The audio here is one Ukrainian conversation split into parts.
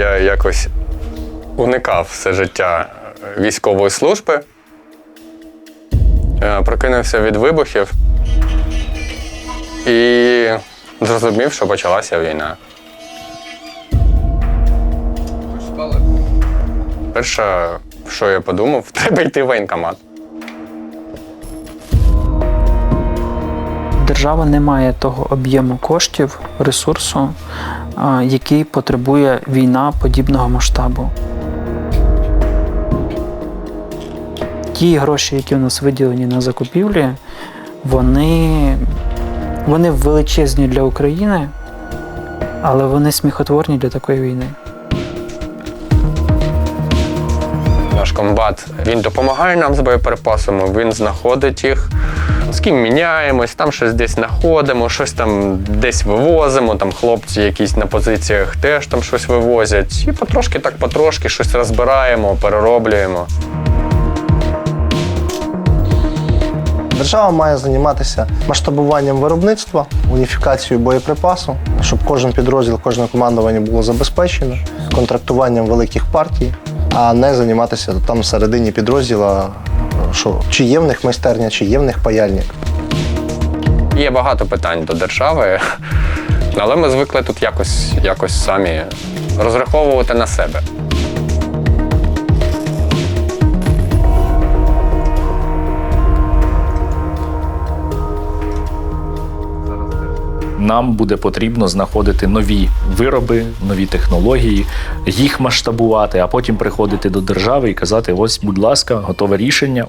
Я якось уникав все життя військової служби. Е, Прокинувся від вибухів і зрозумів, що почалася війна. Перше, що я подумав, треба йти в воєнкомат. Держава не має того об'єму коштів, ресурсу, який потребує війна подібного масштабу. Ті гроші, які у нас виділені на закупівлі, вони, вони величезні для України, але вони сміхотворні для такої війни. Наш комбат він допомагає нам з боєприпасами, він знаходить їх, з ким міняємось, там щось десь знаходимо, щось там десь вивозимо. Там хлопці якісь на позиціях теж там щось вивозять. І потрошки так потрошки щось розбираємо, перероблюємо. Держава має займатися масштабуванням виробництва, уніфікацією боєприпасу, щоб кожен підрозділ, кожне командування було забезпечено, контрактуванням великих партій, а не займатися там всередині підрозділа, що чи є в них майстерня, чи є в них паяльник. Є багато питань до держави, але ми звикли тут якось, якось самі розраховувати на себе. Нам буде потрібно знаходити нові вироби, нові технології, їх масштабувати, а потім приходити до держави і казати: ось, будь ласка, готове рішення.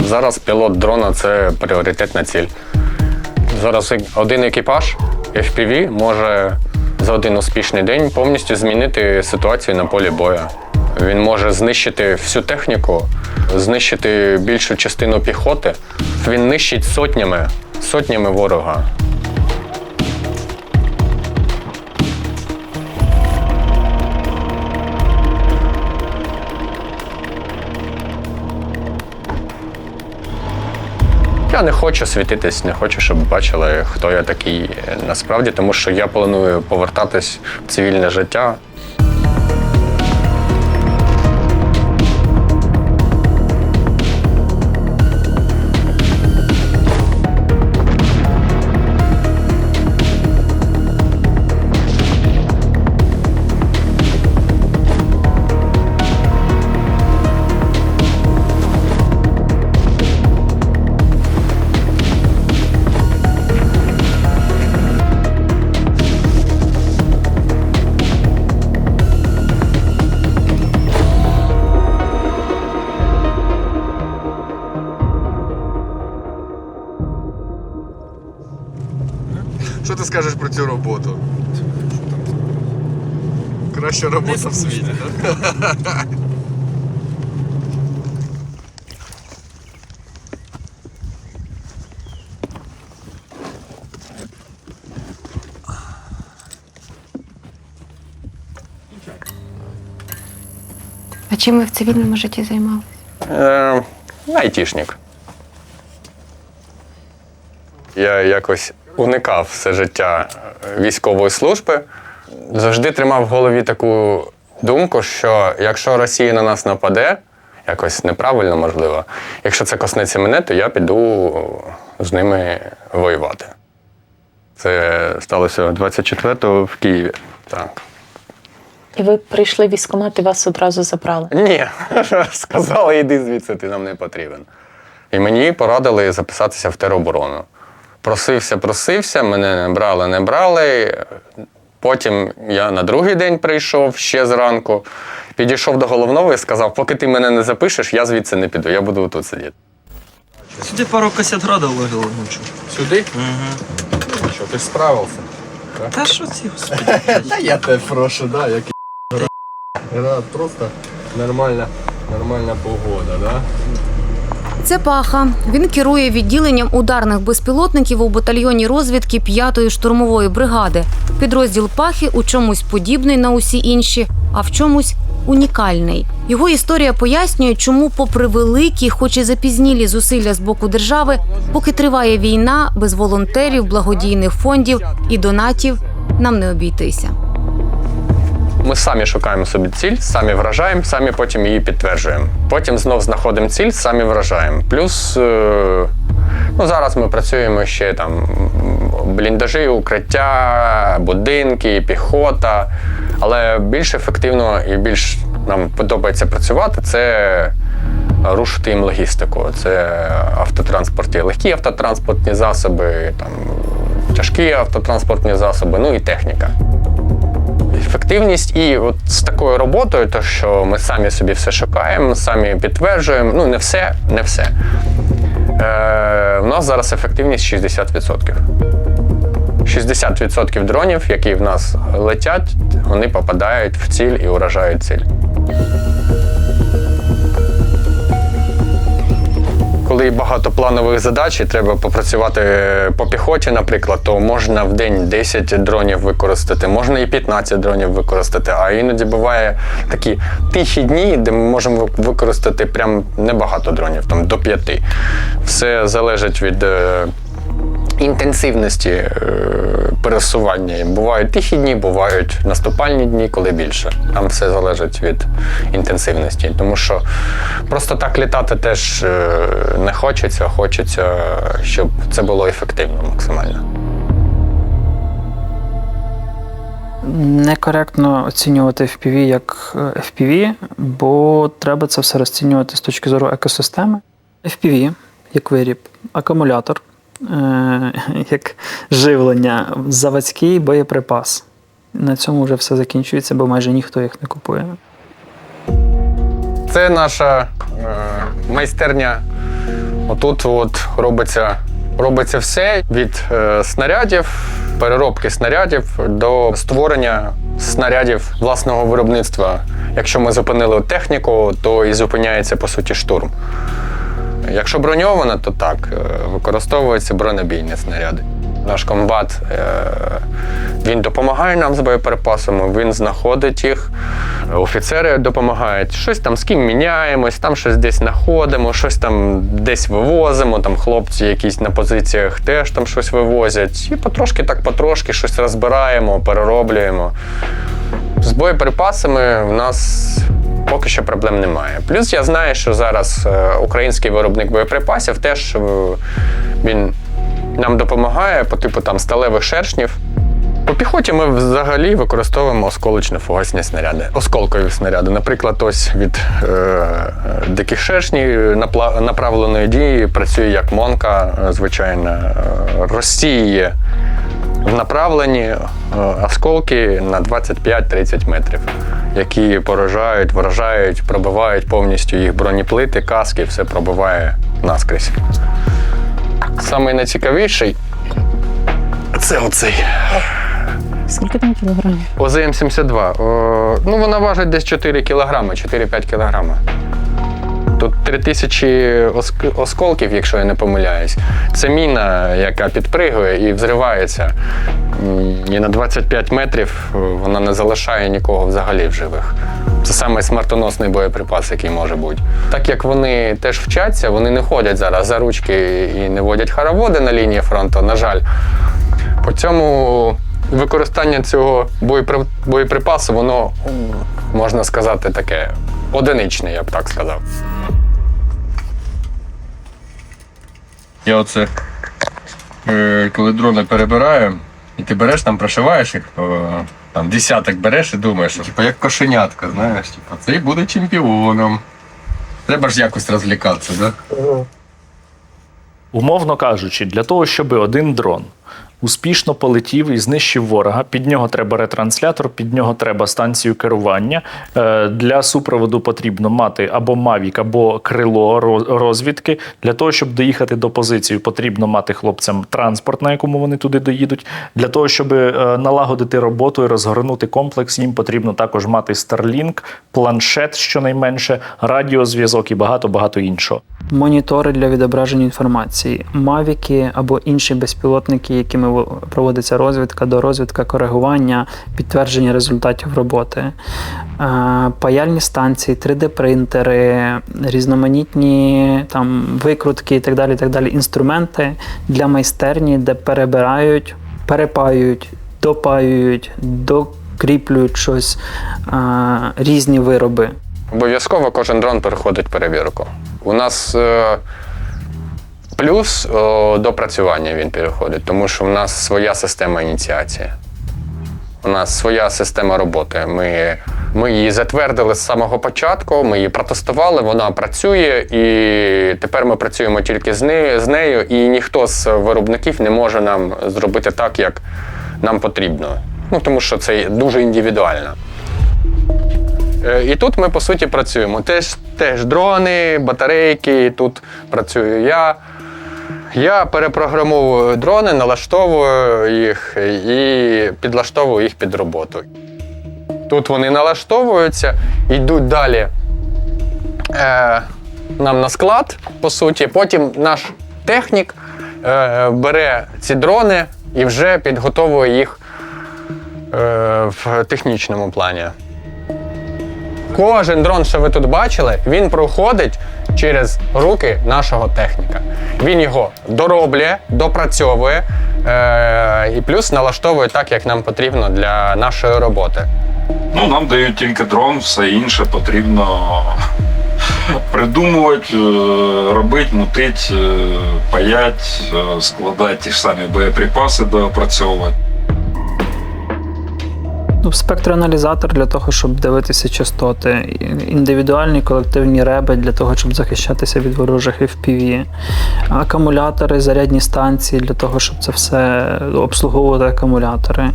Зараз пілот дрона це пріоритетна ціль. Зараз один екіпаж FPV може за один успішний день повністю змінити ситуацію на полі бою. Він може знищити всю техніку, знищити більшу частину піхоти. Він нищить сотнями, сотнями ворога. Я не хочу світитись, не хочу, щоб бачили, хто я такий насправді, тому що я планую повертатись в цивільне життя. Скажеш про цю роботу? Краща робота в світі. так? А чим ви в цивільному житті займалися? Е, айтішник. Я якось уникав все життя військової служби. Завжди тримав в голові таку думку, що якщо Росія на нас нападе, якось неправильно можливо, якщо це коснеться мене, то я піду з ними воювати. Це сталося 24-го в Києві. Так. І ви прийшли в військкомат і вас одразу забрали. Ні, сказали, йди звідси, ти нам не потрібен. І мені порадили записатися в тероборону. Просився, просився, мене не брали, не брали. Потім я на другий день прийшов ще зранку, підійшов до головного і сказав, поки ти мене не запишеш, я звідси не піду, я буду тут сидіти. Сюди пару касет града вложили ночі. Сюди? Угу. Що, ти справився? Та що ці, господи? Та я тебе прошу, да, як Град, просто нормальна, нормальна погода, да? Це Паха. Він керує відділенням ударних безпілотників у батальйоні розвідки 5-ї штурмової бригади. Підрозділ Пахи у чомусь подібний на усі інші, а в чомусь унікальний. Його історія пояснює, чому, попри великі, хоч і запізнілі зусилля з боку держави, поки триває війна, без волонтерів, благодійних фондів і донатів нам не обійтися. Ми самі шукаємо собі ціль, самі вражаємо, самі потім її підтверджуємо. Потім знов знаходимо ціль, самі вражаємо. Плюс е, ну, зараз ми працюємо ще там бліндажі, укриття, будинки, піхота. Але більш ефективно і більш нам подобається працювати це рушити їм логістику. Це автотранспорті, легкі автотранспортні засоби, там, тяжкі автотранспортні засоби, ну і техніка. Ефективність і от з такою роботою, то що ми самі собі все шукаємо, самі підтверджуємо. Ну, не все, не все. Е, у нас зараз ефективність 60%. 60% дронів, які в нас летять, вони попадають в ціль і уражають ціль. Коли багато планових задач і треба попрацювати по піхоті, наприклад, то можна в день 10 дронів використати, можна і 15 дронів використати. А іноді буває такі тихі дні, де ми можемо використати прям небагато дронів, там до 5. Все залежить від. Інтенсивності е, пересування. Бувають тихі дні, бувають наступальні дні, коли більше. Там все залежить від інтенсивності. Тому що просто так літати теж е, не хочеться, хочеться, щоб це було ефективно максимально. Некоректно оцінювати FPV як е, FPV, бо треба це все розцінювати з точки зору екосистеми. FPV як виріб, акумулятор, як живлення, заводський боєприпас. На цьому вже все закінчується, бо майже ніхто їх не купує. Це наша е, майстерня. Отут от робиться, робиться все від е, снарядів, переробки снарядів до створення снарядів власного виробництва. Якщо ми зупинили техніку, то і зупиняється по суті штурм. Якщо броньована, то так, е, використовуються бронебійні снаряди. Наш комбат е, він допомагає нам з боєприпасами, він знаходить їх. Офіцери допомагають. Щось там з ким міняємось, там щось десь знаходимо, щось там десь вивозимо. Там хлопці якісь на позиціях теж там щось вивозять. І потрошки, так потрошки щось розбираємо, перероблюємо. З боєприпасами в нас поки що проблем немає. Плюс я знаю, що зараз е, український виробник боєприпасів теж е, він нам допомагає по типу там сталевих шершнів. По піхоті ми взагалі використовуємо осколочно-фугасні снаряди, осколкові снаряди. Наприклад, ось від е, е, диких шершнів направленої дії працює як монка, е, звичайно, е, розсіює в направленні осколки на 25-30 метрів, які поражають, вражають, пробивають повністю їх бронеплити, каски, все пробиває наскрізь. Самий найцікавіший це оцей. Скільки там кілограмів? ОЗМ-72. О, ну, вона важить десь 4 кілограми, 4-5 кілограми. Тут 3000 оск- осколків, якщо я не помиляюсь. Це міна, яка підпригує і взривається. І на 25 метрів е, вона не залишає нікого взагалі в живих. Це саме смертоносний боєприпас, який може бути. Так як вони теж вчаться, вони не ходять зараз за ручки і не водять хороводи на лінії фронту, на жаль. По цьому використання цього боєприпасу, воно, можна сказати, таке одиничне, я б так сказав. Я оце, е, коли дрони перебираю, і ти береш там, прошиваєш їх, е, там десяток береш і думаєш, що, типу, як кошенятка, знаєш, типу, цей буде чемпіоном. Треба ж якось розлікатися, да? Умовно кажучи, для того, щоб один дрон успішно полетів і знищив ворога, під нього треба ретранслятор, під нього треба станцію керування. Е, Для супроводу потрібно мати або мавік, або крило розвідки. Для того, щоб доїхати до позиції, потрібно мати хлопцям транспорт, на якому вони туди доїдуть. Для того, щоб е, налагодити роботу і розгорнути комплекс, їм потрібно також мати Starlink, планшет, щонайменше, радіозв'язок і багато багато іншого. Монітори для відображення інформації, мавіки або інші безпілотники, якими дронами в- проводиться розвідка, дорозвідка, коригування, підтвердження результатів роботи. Е, Паяльні станції, 3D-принтери, різноманітні там викрутки і так далі, так далі. Інструменти для майстерні, де перебирають, перепаюють, допаюють, докріплюють щось, е, різні вироби. Обов'язково кожен дрон переходить перевірку. У нас е, плюс о, допрацювання він переходить, тому що в нас своя система ініціації. У нас своя система роботи. Ми, ми її затвердили з самого початку, ми її протестували, вона працює, і тепер ми працюємо тільки з нею, з нею і ніхто з виробників не може нам зробити так, як нам потрібно. Ну, тому що це дуже індивідуально. Е, І тут ми по суті працюємо. Теж, теж дрони, батарейки. Тут працюю я. Я перепрограмовую дрони, налаштовую їх і підлаштовую їх під роботу. Тут вони налаштовуються, йдуть далі е, нам на склад, по суті. Потім наш технік е, бере ці дрони і вже підготовує їх е, в технічному плані. Кожен дрон, що ви тут бачили, він проходить через руки нашого техніка. Він його дороблює, допрацьовує е- і плюс налаштовує так, як нам потрібно для нашої роботи. Ну, нам дають тільки дрон, все інше потрібно придумувати, е, робити, мутити, паяти, е, складати ті ж самі боєприпаси, доопрацьовувати. Ну, спектроаналізатор для того, щоб дивитися частоти, індивідуальні колективні реби для того, щоб захищатися від ворожих FPV, акумулятори, зарядні станції для того, щоб це все обслуговувати акумулятори,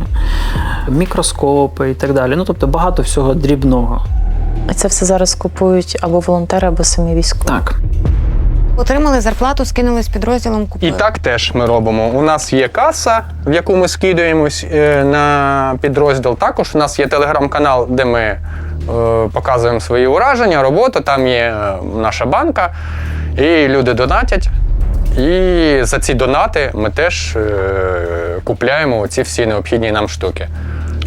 мікроскопи і так далі. Ну тобто багато всього дрібного. Це все зараз купують або волонтери, або самі військові. Так. Отримали зарплату, скинули з підрозділом І так теж ми робимо. У нас є каса, в яку ми скидуємось е, на підрозділ. Також у нас є телеграм-канал, де ми е, показуємо свої ураження, роботу. Там є е, наша банка, і люди донатять. І за ці донати ми теж е, купляємо ці всі необхідні нам штуки.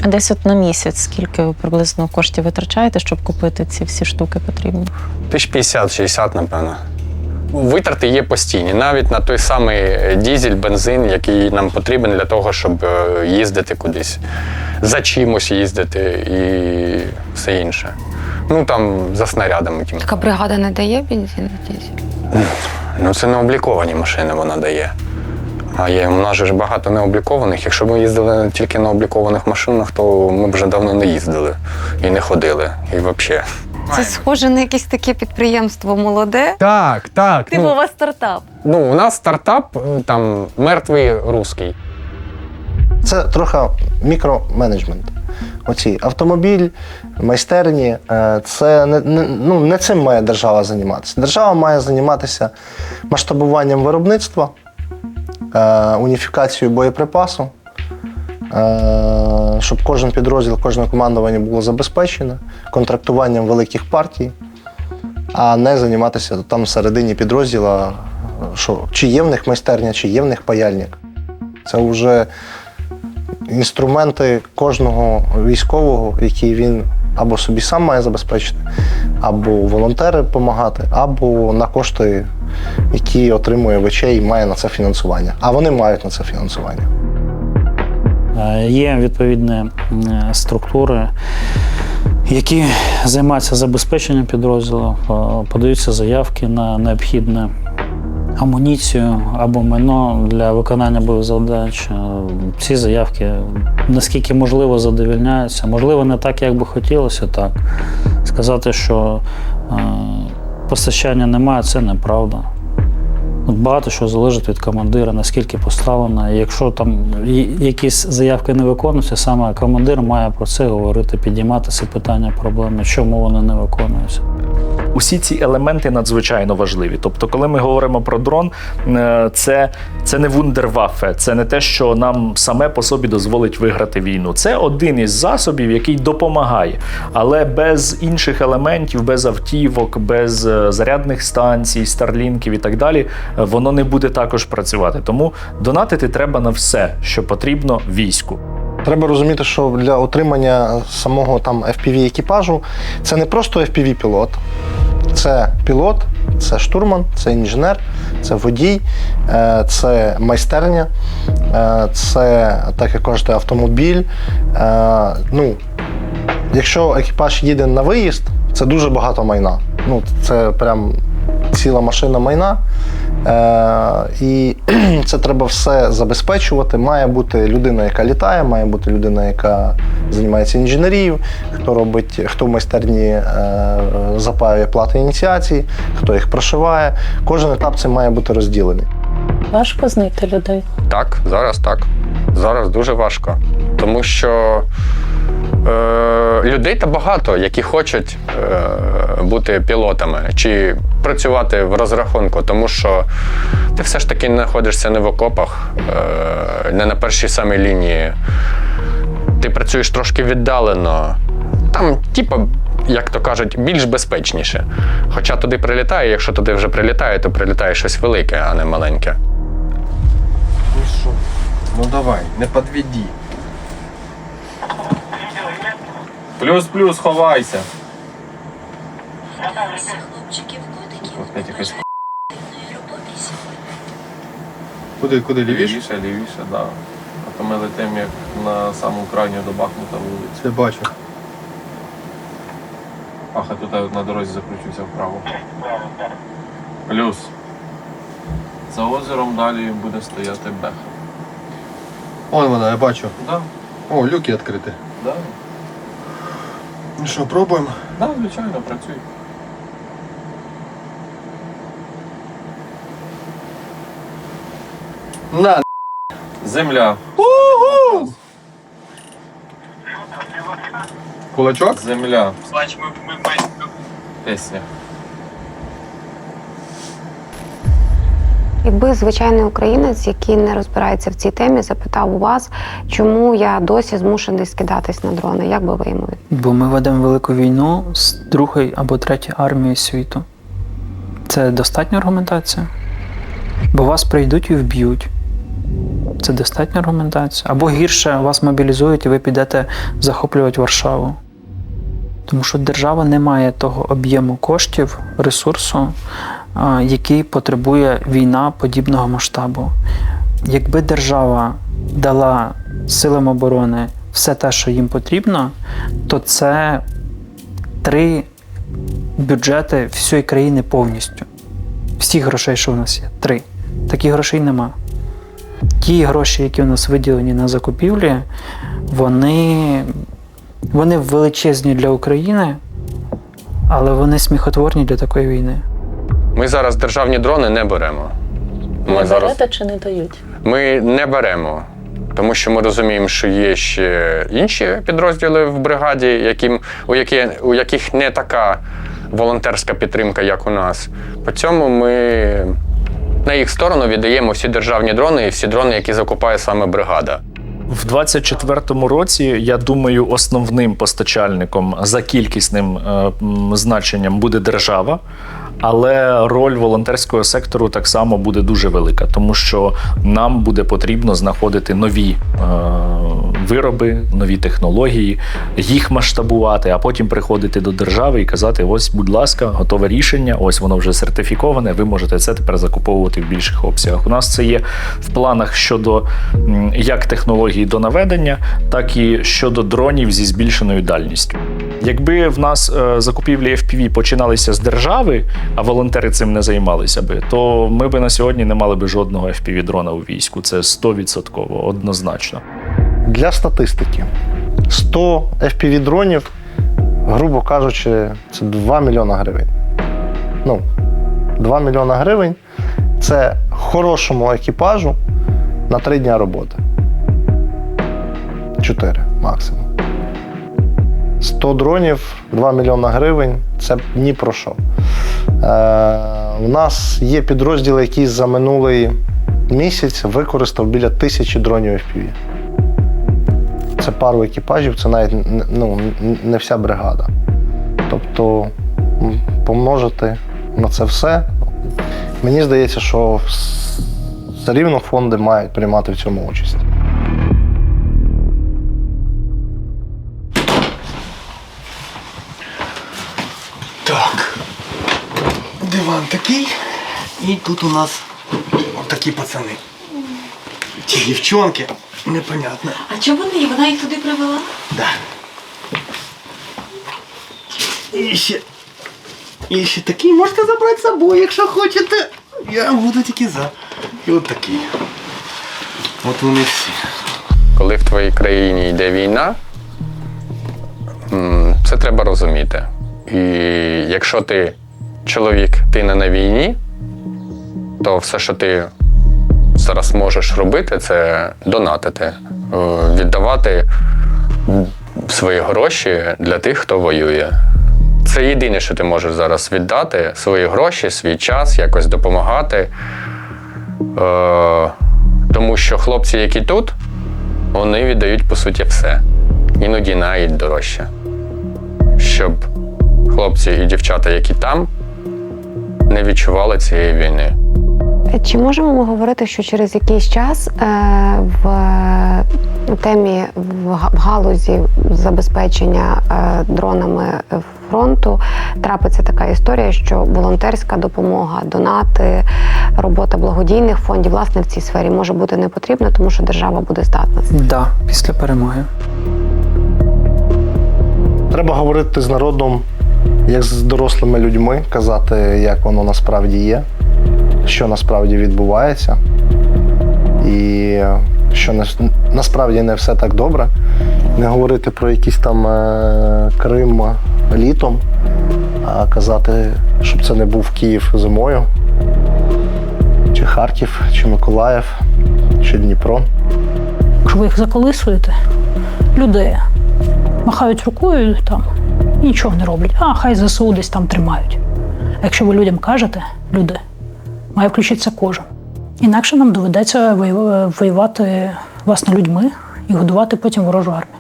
А десь от на місяць скільки ви приблизно коштів витрачаєте, щоб купити ці всі штуки потрібні? Тисяч 50-60, напевно. Витрати є постійні, навіть на той самий дізель, бензин, який нам потрібен для того, щоб е, їздити кудись, за чимось їздити і все інше. Ну там за снарядами. тим. Така бригада не дає бензин? Ну це не обліковані машини вона дає. А є, у нас же ж багато необлікованих. Якщо б ми їздили тільки на облікованих машинах, то ми б вже давно не їздили і не ходили. І взагалі. Це схоже на якесь таке підприємство молоде. Так, так. Типу у вас стартап. Ну, у нас стартап е, там мертвий русський. Це трохи мікроменеджмент. Оці автомобіль, майстерні е, це не, не, ну, не цим має держава займатися. Держава має займатися масштабуванням виробництва, е, уніфікацією боєприпасу, щоб кожен підрозділ, кожне командування було забезпечено, контрактуванням великих партій, а не займатися там всередині підрозділа, що чи є в них майстерня, чи є в них паяльник. Це вже інструменти кожного військового, які він або собі сам має забезпечити, або волонтери допомагати, або на кошти, які отримує ВЧ і має на це фінансування. А вони мають на це фінансування. Е, Є відповідні структури, які займаються забезпеченням підрозділу, е, подаються заявки на необхідне амуніцію або майно для виконання бойових задач. Е, Ці заявки наскільки можливо задовільняються. Можливо, не так, як би хотілося, так. Сказати, що е, постачання немає, це неправда. От Багато що залежить від командира, наскільки поставлено. Якщо там якісь заявки не виконуються, саме командир має про це говорити, підіймати ці питання, проблеми, чому вони не виконуються. Усі ці елементи надзвичайно важливі. Тобто, коли ми говоримо про дрон, е, це, це не вундерваффе, це не те, що нам саме по собі дозволить виграти війну. Це один із засобів, який допомагає, але без інших елементів, без автівок, без е, зарядних станцій, старлінків і так далі, е, воно не буде також працювати. Тому донатити треба на все, що потрібно війську. Треба розуміти, що для отримання самого там FPV екіпажу це не просто FPV пілот, це пілот, це штурман, це інженер, це водій, е, це майстерня, е, це так як кажете, автомобіль. Е, Ну, якщо екіпаж їде на виїзд, це дуже багато майна. Ну, це прям ціла машина майна. Е, і це треба все забезпечувати. Має бути людина, яка літає, має бути людина, яка займається інженерією, хто робить, хто в майстерні е, запаює плати ініціації, хто їх прошиває. Кожен етап це має бути розділений. Важко знайти людей. Так, зараз так. Зараз дуже важко. Тому що людей та багато, які хочуть е, бути пілотами чи працювати в розрахунку, тому що ти все ж таки знаходишся не в окопах, е, не на першій самій лінії. Ти працюєш трошки віддалено. Там, типу, як то кажуть, більш безпечніше. Хоча туди прилітає, якщо туди вже прилітає, то прилітає щось велике, а не маленьке. Ну що? Ну давай, не підведи. Плюс-плюс, ховайся. Опять якась Куди, куди, лівіше? Лівіше, лівіше, да. А то ми летимо як на саму крайню до Бахмута вулицю. Це бачу. Ах, а тут я на дорозі закручуся вправо. Плюс. За озером далі буде стояти беха. Ой, вона, я бачу. Да, О, люки відкриті. да. Ну що, пробуємо? Да, звичайно, працюй. На, Земля. кулачок? Земля. Пісня. Якби звичайний українець, який не розбирається в цій темі, запитав у вас, чому я досі змушений скидатись на дрони, як би ви йому? Бо ми ведемо велику війну з другої або третьої армії світу. Це достатня аргументація? Бо вас прийдуть і вб'ють. Це достатня аргументація. Або гірше вас мобілізують і ви підете захоплювати Варшаву. Тому що держава не має того об'єму коштів, ресурсу, який потребує війна подібного масштабу. Якби держава дала силам оборони все те, що їм потрібно, то це три бюджети всієї країни повністю. Всіх грошей, що в нас є. Три. Таких грошей нема. Ті гроші, які у нас виділені на закупівлі, вони, вони величезні для України, але вони сміхотворні для такої війни. Ми зараз державні дрони не беремо. Ми Не зараз берете чи не дають? ми не беремо, тому що ми розуміємо, що є ще інші підрозділи в бригаді, яким, у, які, у яких не така волонтерська підтримка, як у нас. По цьому ми на їх сторону віддаємо всі державні дрони і всі дрони, які закупає саме бригада. В 24-му році, я думаю, основним постачальником за кількісним е, значенням буде держава. Але роль волонтерського сектору так само буде дуже велика, тому що нам буде потрібно знаходити нові е, вироби, нові технології, їх масштабувати, а потім приходити до держави і казати: ось, будь ласка, готове рішення, ось воно вже сертифіковане. Ви можете це тепер закуповувати в більших обсягах. У нас це є в планах щодо як технології до наведення, так і щодо дронів зі збільшеною дальністю. Якби в нас е, закупівлі FPV починалися з держави, а волонтери цим не займалися би, то ми би на сьогодні не мали би жодного FPV дрона у війську. Це 100% однозначно. Для статистики, 100 FPV дронів, грубо кажучи, це 2 мільйона гривень. Ну, 2 мільйона гривень це хорошому екіпажу на 3 дня роботи. 4 максимум. 100 дронів, 2 мільйона гривень це ні про що. у нас є підрозділи, які за минулий місяць використав біля тисячі дронів FPV. Це пару екіпажів, це навіть ну, не вся бригада. Тобто помножити на це все. Мені здається, що все рівно фонди мають приймати в цьому участь. Так. Диван такий. І тут у нас отакі пацани. Ті дівчонки. Непонятно. А чому вони? Вона їх туди привела? Да. І ще. І ще такий можете забрати з собою, якщо хочете. Я буду тільки за. І от такий. От вони всі. Коли в твоїй країні йде війна, це треба розуміти. І якщо ти чоловік, ти не на війні, то все, що ти зараз можеш робити, це донатити, е, віддавати свої гроші для тих, хто воює. Це єдине, що ти можеш зараз віддати: свої гроші, свій час, якось допомагати. Е, тому що хлопці, які тут, вони віддають по суті все. Іноді навіть дорожче. Щоб хлопці і дівчата, які там, не відчували цієї війни. Чи можемо ми говорити, що через якийсь час е, в темі в галузі забезпечення е, дронами фронту трапиться така історія, що волонтерська допомога, донати, робота благодійних фондів власне в цій сфері може бути не потрібна, тому що держава буде здатна. Да, після перемоги. Треба говорити з народом, як з дорослими людьми, казати, як воно насправді є, що насправді відбувається, і що нас- насправді не все так добре. Не говорити про якийсь там е, Крим літом, а казати, щоб це не був Київ зимою, чи Харків, чи Миколаїв, чи Дніпро. Якщо ви їх заколисуєте, люди махають рукою там і нічого не роблять. А, хай ЗСУ десь там тримають. Якщо ви людям кажете, люди, має включитися кожен. Інакше нам доведеться воюва- воювати власне людьми і годувати потім ворожу армію.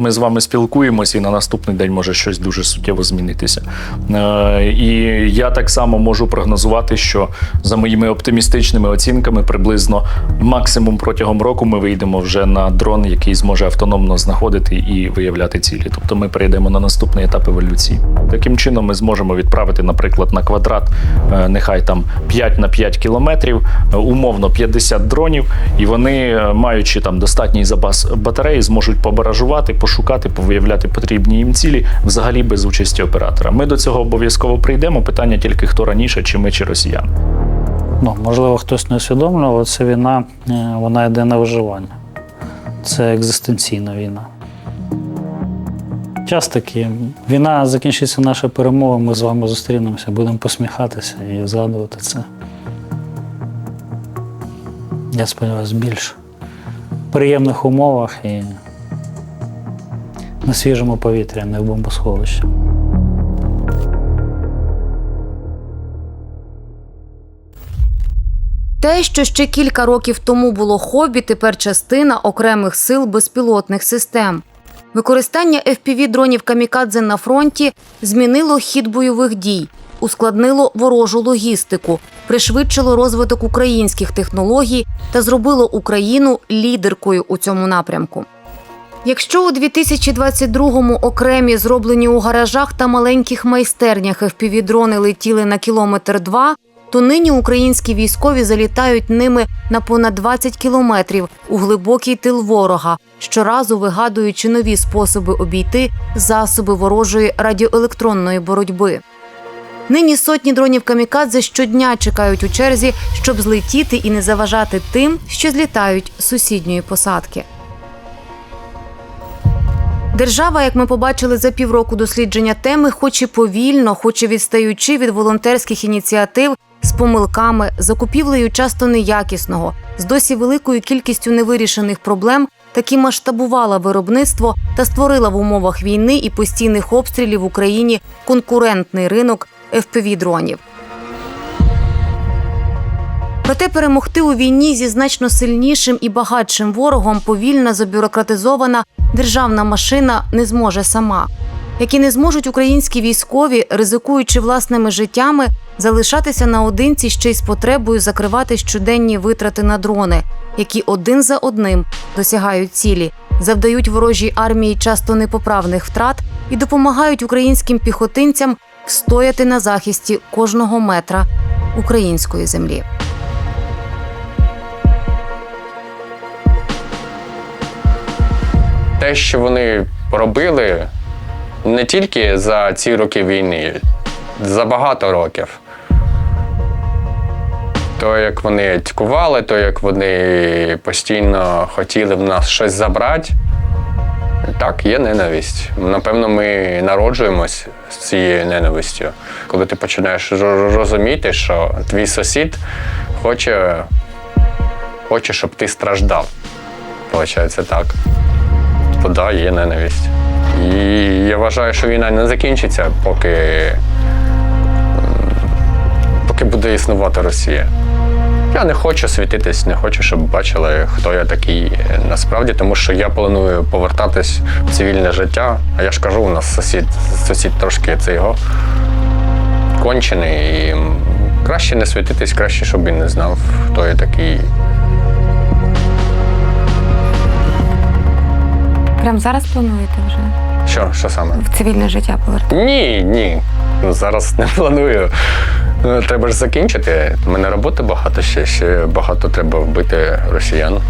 Ми з вами спілкуємося, і на наступний день може щось дуже суттєво змінитися. Е, І я так само можу прогнозувати, що за моїми оптимістичними оцінками, приблизно максимум протягом року ми вийдемо вже на дрон, який зможе автономно знаходити і виявляти цілі. Тобто ми перейдемо на наступний етап еволюції. Таким чином, ми зможемо відправити, наприклад, на квадрат, е, нехай там 5 на 5 кілометрів, е, умовно 50 дронів, і вони, маючи там достатній запас батареї, зможуть побаражувати, пошукати, повиявляти потрібні їм цілі взагалі без участі оператора. Ми до цього обов'язково прийдемо. Питання тільки хто раніше, чи ми, чи росіяни. Ну, можливо, хтось не усвідомлював, але ця війна е, вона йде на виживання. Це екзистенційна війна. Час такий. Війна закінчиться наша перемога, ми з вами зустрінемося, будемо посміхатися і згадувати це. Я сподіваюся, більш приємних умовах і на свіжому повітрі, а не в бомбосховищі. Те, що ще кілька років тому було хобі, тепер частина окремих сил безпілотних систем. Використання fpv дронів камікадзе на фронті змінило хід бойових дій, ускладнило ворожу логістику, пришвидшило розвиток українських технологій та зробило Україну лідеркою у цьому напрямку. Якщо у 2022-му окремі зроблені у гаражах та маленьких майстернях FPV-дрони летіли на кілометр два, то нині українські військові залітають ними на понад 20 кілометрів у глибокий тил ворога, щоразу вигадуючи нові способи обійти засоби ворожої радіоелектронної боротьби. Нині сотні дронів камікадзе щодня чекають у черзі, щоб злетіти і не заважати тим, що злітають з сусідньої посадки. Держава, як ми побачили за півроку дослідження теми, хоч і повільно, хоч і відстаючи від волонтерських ініціатив, з помилками, закупівлею часто неякісного, з досі великою кількістю невирішених проблем, таки масштабувала виробництво та створила в умовах війни і постійних обстрілів в Україні конкурентний ринок FPV-дронів. Проте перемогти у війні зі значно сильнішим і багатшим ворогом повільна забюрократизована державна машина не зможе сама, як і не зможуть українські військові, ризикуючи власними життями, залишатися наодинці ще й з потребою закривати щоденні витрати на дрони, які один за одним досягають цілі, завдають ворожій армії часто непоправних втрат і допомагають українським піхотинцям встояти на захисті кожного метра української землі. Те, що вони робили не тільки за ці роки війни, за багато років. То, як вони тькували, то як вони постійно хотіли в нас щось забрати. Так, є ненависть. Напевно, ми народжуємось з цією ненавистю. Коли ти починаєш розуміти, що твій сусід хоче, хоче щоб ти страждав. Получається так. То да, є ненависть. І я вважаю, що війна не закінчиться, поки, поки буде існувати Росія. Я не хочу світитись, не хочу, щоб бачили, хто я такий е, насправді, тому що я планую повертатись в цивільне життя. А я ж кажу, у нас сусід, сусід трошки це його кончений. І краще не світитись, краще, щоб він не знав, хто я такий. Прямо зараз плануєте вже Що, що саме? в цивільне життя повертати? Ні, ні. Ну, зараз не планую. Ну, Треба ж закінчити. У мене роботи багато ще, ще багато треба вбити росіян.